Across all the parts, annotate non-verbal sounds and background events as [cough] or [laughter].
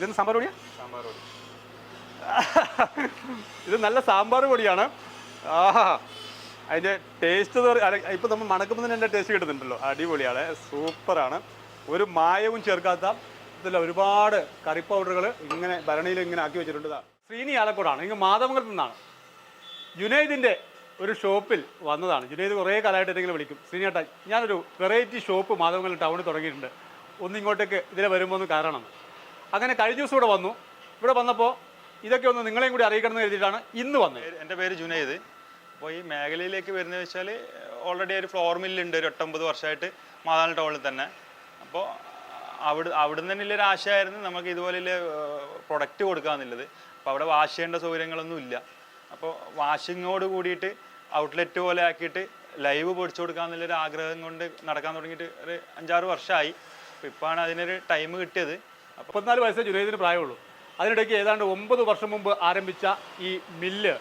ഇതെന്ന് സാമ്പാർ പൊടിയാ? സാമ്പാർ പൊടി. [laughs] ഇത് നല്ല സാമ്പാർ പൊടിയാണ്. ആഹാ. അതിന്റെ ടേസ്റ്റ് ഇപ്പോൾ നമ്മൾ മണക്കുമ്പോൾ തന്നെ എന്റെ ടേസ്റ്റ് കിട്ടുന്നുണ്ടല്ലോ. അടിപൊളിയാണ്. സൂപ്പറാണ്. ഒരു മായവും ചേർക്കാത്ത ഇതിൽ ഒരുപാട് കറി പൗഡറുകൾ ഇങ്ങനെ ഭരണിയിൽ ഇങ്ങനെ ആക്കി വെച്ചിട്ടുണ്ട്. ശ്രീനി ആലക്കോടാണ്. ഇങ്ങ് മാധവങ്ങളിൽ നിന്നാണ്. ജുനൈദിന്റെ ഒരു ഷോപ്പിൽ വന്നതാണ്. ജുനൈദ് കുറേ കാലമായിട്ട് എന്തെങ്കിലും വിളിക്കും. ശ്രീനേട്ടാ ഞാനൊരു വെറൈറ്റി ഷോപ്പ് മാധവങ്ങളിൽ ടൗണിൽ തുടങ്ങിയിട്ടുണ്ട്. ഒന്നിങ്ങോട്ടേക്ക് ഇതിലെ വരുമ്പോൾ ഒന്ന് കയറണം. അങ്ങനെ കഴിഞ്ഞ ദിവസം ഇവിടെ വന്നു. ഇവിടെ വന്നപ്പോൾ ഇതൊക്കെ ഒന്ന് നിങ്ങളെയും കൂടി അറിയിക്കണം എന്ന് കരുതിയിട്ടാണ് ഇന്ന് വന്നത്. എന്റെ പേര് ജുനൈദ്. അപ്പോൾ ഈ മേഖലയിലേക്ക് വരുന്നത് വെച്ചാൽ ഓൾറെഡി ഒരു ഫ്ലോർ മില്ലുണ്ട് ഒരു എട്ടൊമ്പത് വർഷമായിട്ട് മാതാള ടൗണിൽ തന്നെ. അപ്പോൾ അവിടെ അവിടുന്ന് തന്നെ ഒരു ആശയമായിരുന്നു നമുക്ക് ഇതുപോലെയുള്ള പ്രൊഡക്റ്റ് കൊടുക്കാമെന്നുള്ളത് അപ്പോൾ അവിടെ വാഷ് ചെയ്യേണ്ട സൗകര്യങ്ങളൊന്നും ഇല്ല. അപ്പോൾ വാഷിങ്ങോട് കൂടിയിട്ട് ഔട്ട്ലെറ്റ് പോലെ ആക്കിയിട്ട് ലൈവ് പൊടിച്ചു കൊടുക്കാമെന്നുള്ളൊരു ആഗ്രഹം കൊണ്ട് നടക്കാൻ തുടങ്ങിയിട്ട് ഒരു അഞ്ചാറ് വർഷമായി അപ്പോൾ ഇപ്പോഴാണ് അതിനൊരു ടൈം കിട്ടിയത്. മുപ്പത്തിനാല് വയസ്സേ ജുനൈദിന് പ്രായമുള്ളൂ. അതിനിടയ്ക്ക് ഏതാണ്ട് ഒമ്പത് വർഷം മുമ്പ് ആരംഭിച്ച ഈ മില്ല്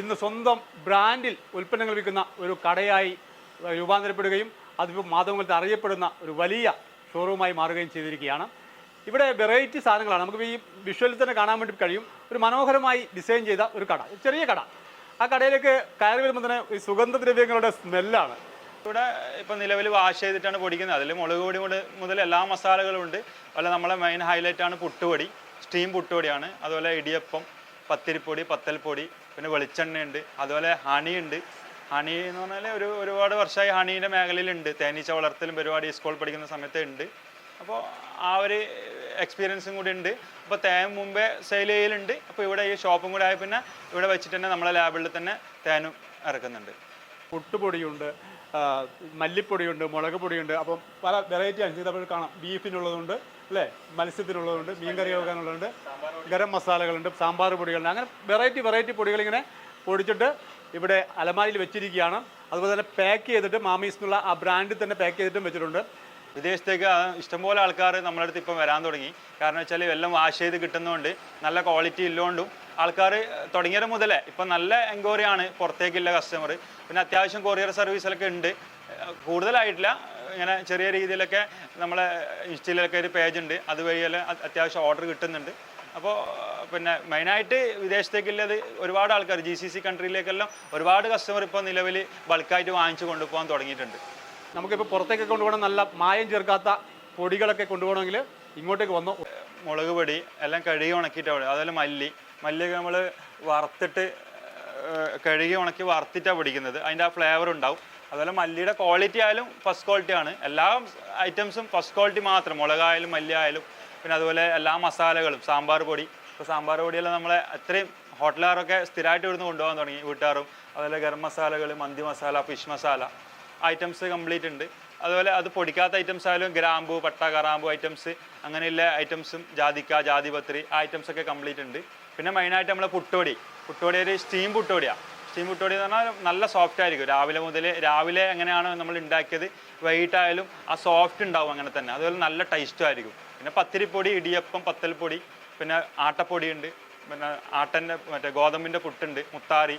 ഇന്ന് സ്വന്തം ബ്രാൻഡിൽ ഉൽപ്പന്നങ്ങൾ വിൽക്കുന്ന ഒരു കടയായി രൂപാന്തരപ്പെടുകയും അതിപ്പോൾ മാധ്യമങ്ങളിൽ അറിയപ്പെടുന്ന ഒരു വലിയ ഷോറൂമായി മാറുകയും ചെയ്തിരിക്കുകയാണ്. ഇവിടെ വെറൈറ്റി സാധനങ്ങളാണ്. നമുക്ക് ഈ വിഷ്വലിൽ തന്നെ കാണാൻ വേണ്ടി കഴിയും. ഒരു മനോഹരമായി ഡിസൈൻ ചെയ്ത ഒരു കട ചെറിയ കട. ആ കടയിലേക്ക് കയറി വരുമ്പോൾ തന്നെ ഈ സുഗന്ധദ്രവ്യങ്ങളുടെ സ്മെല്ലാണ്. ഇവിടെ ഇപ്പം നിലവിൽ വാഷ് ചെയ്തിട്ടാണ് പൊടിക്കുന്നത്. അതിൽ മുളക് പൊടി മുതൽ എല്ലാ മസാലകളും ഉണ്ട്. അതുപോലെ നമ്മളെ മെയിൻ ഹൈലൈറ്റ് ആണ് പുട്ടുപൊടി. സ്റ്റീം പുട്ടുപൊടിയാണ്. അതുപോലെ ഇടിയപ്പം പത്തിരിപ്പൊടി പത്തൽപ്പൊടി പിന്നെ വെളിച്ചെണ്ണയുണ്ട്. അതുപോലെ ഹണി ഉണ്ട് ഹണി എന്ന് പറഞ്ഞാൽ ഒരു ഒരുപാട് വർഷമായി ഹണീന്റെ മേഖലയിലുണ്ട്. തേനീച്ച വളർത്തലും പരിപാടി സ്കൂൾ പഠിക്കുന്ന സമയത്ത് ഉണ്ട്. അപ്പോൾ ആ ഒരു എക്സ്പീരിയൻസും കൂടി ഉണ്ട്. അപ്പോൾ തേൻ മുമ്പേ സെയിൽ ചെയ്യലുണ്ട്. അപ്പോൾ ഇവിടെ ഈ ഷോപ്പും കൂടെ ആയ പിന്നെ ഇവിടെ വെച്ചിട്ട് തന്നെ നമ്മളെ ലാബിൽ തന്നെ തേനും ഇറക്കുന്നുണ്ട്. പുട്ടുപൊടിയുണ്ട്. മല്ലിപ്പൊടിയുണ്ട് മുളക് പൊടിയുണ്ട് അപ്പം പല വെറൈറ്റി അനുസരിച്ച് കാണാം. ബീഫിനുള്ളതുണ്ട് അല്ലേ? മത്സ്യത്തിനുള്ളതുണ്ട് മീൻകറി വെക്കാനുള്ളതുണ്ട് ഗരം മസാലകളുണ്ട് സാമ്പാർ പൊടികളുണ്ട്. അങ്ങനെ വെറൈറ്റി വെറൈറ്റി പൊടികൾ ഇങ്ങനെ പൊടിച്ചിട്ട് ഇവിടെ അലമാരിയിൽ വെച്ചിരിക്കുകയാണ്. അതുപോലെ തന്നെ പാക്ക് ചെയ്തിട്ട് മാമീസ് എന്നുള്ള ആ ബ്രാൻഡിൽ തന്നെ പാക്ക് ചെയ്തിട്ടും വെച്ചിട്ടുണ്ട്. വിദേശത്തേക്ക് ഇഷ്ടംപോലെ ആൾക്കാർ നമ്മുടെ അടുത്ത് ഇപ്പം വരാൻ തുടങ്ങി. കാരണം വെച്ചാൽ എല്ലാം വാഷ് ചെയ്ത് കിട്ടുന്നതുകൊണ്ട് നല്ല ക്വാളിറ്റി ഇല്ലോണ്ടും ആൾക്കാർ തുടങ്ങിയത് മുതലേ ഇപ്പം നല്ല എൻക്വയറി ആണ് പുറത്തേക്കുള്ള കസ്റ്റമർ പിന്നെ അത്യാവശ്യം കൊറിയർ സർവീസിലൊക്കെ ഉണ്ട്. കൂടുതലായിട്ടില്ല. ഇങ്ങനെ ചെറിയ രീതിയിലൊക്കെ നമ്മളെ ഇൻസ്റ്റയിലൊക്കെ ഒരു പേജ് ഉണ്ട്. അതുവഴിയെല്ലാം അത് അത്യാവശ്യം ഓർഡർ കിട്ടുന്നുണ്ട്. അപ്പോൾ പിന്നെ മെയിനായിട്ട് വിദേശത്തേക്കുള്ളത് ഒരുപാട് ആൾക്കാർ ജി സി സി കൺട്രിയിലേക്കെല്ലാം ഒരുപാട് കസ്റ്റമർ ഇപ്പോൾ നിലവിൽ ബൾക്കായിട്ട് വാങ്ങിച്ചു കൊണ്ടുപോകാൻ തുടങ്ങിയിട്ടുണ്ട്. നമുക്കിപ്പോൾ പുറത്തേക്ക് കൊണ്ടുപോകണം നല്ല മായം ചേർക്കാത്ത പൊടികളൊക്കെ കൊണ്ടുപോകണമെങ്കിൽ ഇങ്ങോട്ടേക്ക് വന്നു. മുളക് പൊടി എല്ലാം കഴുകി ഉണക്കിയിട്ട് അവിടെ അതുപോലെ മല്ലി. മല്ലിയൊക്കെ നമ്മൾ വറുത്തിട്ട് കഴുകി ഉണക്കി വറുത്തിട്ടാണ് പൊടിക്കുന്നത്. അതിന്റെ ആ ഫ്ലേവർ ഉണ്ടാവും. അതുപോലെ മല്ലിയുടെ ക്വാളിറ്റി ആയാലും ഫസ്റ്റ് ക്വാളിറ്റി ആണ്. എല്ലാ ഐറ്റംസും ഫസ്റ്റ് ക്വാളിറ്റി മാത്രം. മുളകായാലും മല്ലി ആയാലും പിന്നെ അതുപോലെ എല്ലാ മസാലകളും. സാമ്പാർ പൊടി. ഇപ്പോൾ സാമ്പാർ പൊടിയെല്ലാം നമ്മളെ അത്രയും ഹോട്ടലുകാരൊക്കെ സ്ഥിരമായിട്ട് ഇവിടുന്ന് കൊണ്ടുപോകാൻ തുടങ്ങി. വീട്ടുകാരും. അതുപോലെ ഗരം മസാലകൾ mandi masala fish masala. Items complete ഉണ്ട്. അതുപോലെ അത് പൊടിക്കാത്ത ഐറ്റംസ് ആയാലും ഗ്രാമ്പു പട്ട കറാമ്പു ഐറ്റംസ് അങ്ങനെയുള്ള ഐറ്റംസും ജാതിക്ക ജാതിപത്രി ആ ഐറ്റംസ് ഒക്കെ കംപ്ലീറ്റ് ഉണ്ട്. പിന്നെ മെയിനായിട്ട് നമ്മളെ പുട്ടോടി പുട്ടോടി ഒരു സ്റ്റീം പുട്ടോടിയാണ് സ്റ്റീം പുട്ടോടി എന്ന് പറഞ്ഞാൽ നല്ല സോഫ്റ്റ് ആയിരിക്കും. രാവിലെ മുതൽ രാവിലെ എങ്ങനെയാണോ നമ്മൾ ഉണ്ടാക്കിയത് വൈകിട്ടായാലും ആ സോഫ്റ്റ് ഉണ്ടാവും അങ്ങനെ തന്നെ. അതുപോലെ നല്ല ടേസ്റ്റും ആയിരിക്കും. പിന്നെ പത്തിരിപ്പൊടി ഇടിയപ്പം പത്തൽപ്പൊടി പിന്നെ ആട്ടപ്പൊടി ഉണ്ട്. പിന്നെ ആട്ടന്റെ മറ്റേ ഗോതമ്പിന്റെ പുട്ടുണ്ട് മുത്താറി.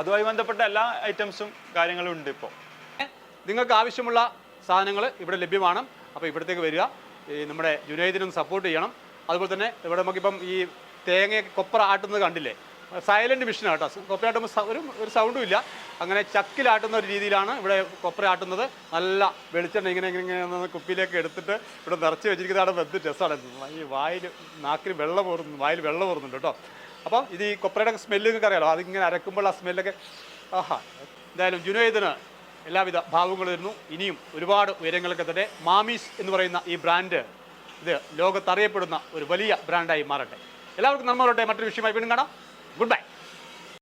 അതുമായി ബന്ധപ്പെട്ട എല്ലാ ഐറ്റംസും കാര്യങ്ങളും ഉണ്ട് ഇപ്പോൾ. നിങ്ങൾക്ക് ആവശ്യമുള്ള സാധനങ്ങൾ ഇവിടെ ലഭ്യമാണ്. അപ്പോൾ ഇവിടത്തേക്ക് വരിക. നമ്മുടെ ജുനൈദിനും സപ്പോർട്ട് ചെയ്യണം. അതുപോലെ തന്നെ ഇവിടെ നമുക്കിപ്പം ഈ തേങ്ങയൊക്കെ കൊപ്ര ആട്ടുന്നത് കണ്ടില്ലേ? സൈലന്റ് മിഷനാണ് കേട്ടോ കൊപ്പര ആട്ടുമ്പോൾ ഒരു ഒരു സൗണ്ടും ഇല്ല. അങ്ങനെ ചക്കിലാട്ടുന്ന ഒരു രീതിയിലാണ് ഇവിടെ കൊപ്ര ആട്ടുന്നത്. നല്ല വെളിച്ചെണ്ണ ഇങ്ങനെ ഇങ്ങനെ ഇങ്ങനെ കുപ്പിയിലേക്ക് എടുത്തിട്ട് ഇവിടെ നിറച്ച് വെച്ചിരിക്കുന്നതാണ് വെന്ത് രസമാണ്. ഈ വായിൽ നാക്കിൽ വെള്ളം പോറുന്നു വായിൽ വെള്ളം പോറുന്നുണ്ട് കേട്ടോ. അപ്പം ഇത് ഈ കൊപ്രയുടെ സ്മെല്ല് നിങ്ങൾക്ക് അറിയാലോ. അതിങ്ങനെ അരക്കുമ്പോൾ ആ സ്മെല്ലൊക്കെ ആഹാ. എന്തായാലും ജുനൈദിന് എല്ലാവിധ ഭാവങ്ങളും വരുന്നു ഇനിയും ഒരുപാട് ഉയരങ്ങളൊക്കെ തന്നെ മാമീസ് എന്ന് പറയുന്ന ഈ ബ്രാൻഡ് ഇത് ലോകത്തറിയപ്പെടുന്ന ഒരു വലിയ ബ്രാൻഡായി മാറട്ടെ. എല്ലാവർക്കും വരട്ടെ. മറ്റൊരു വിഷയമായി വീണ്ടും കാണാം. Good bye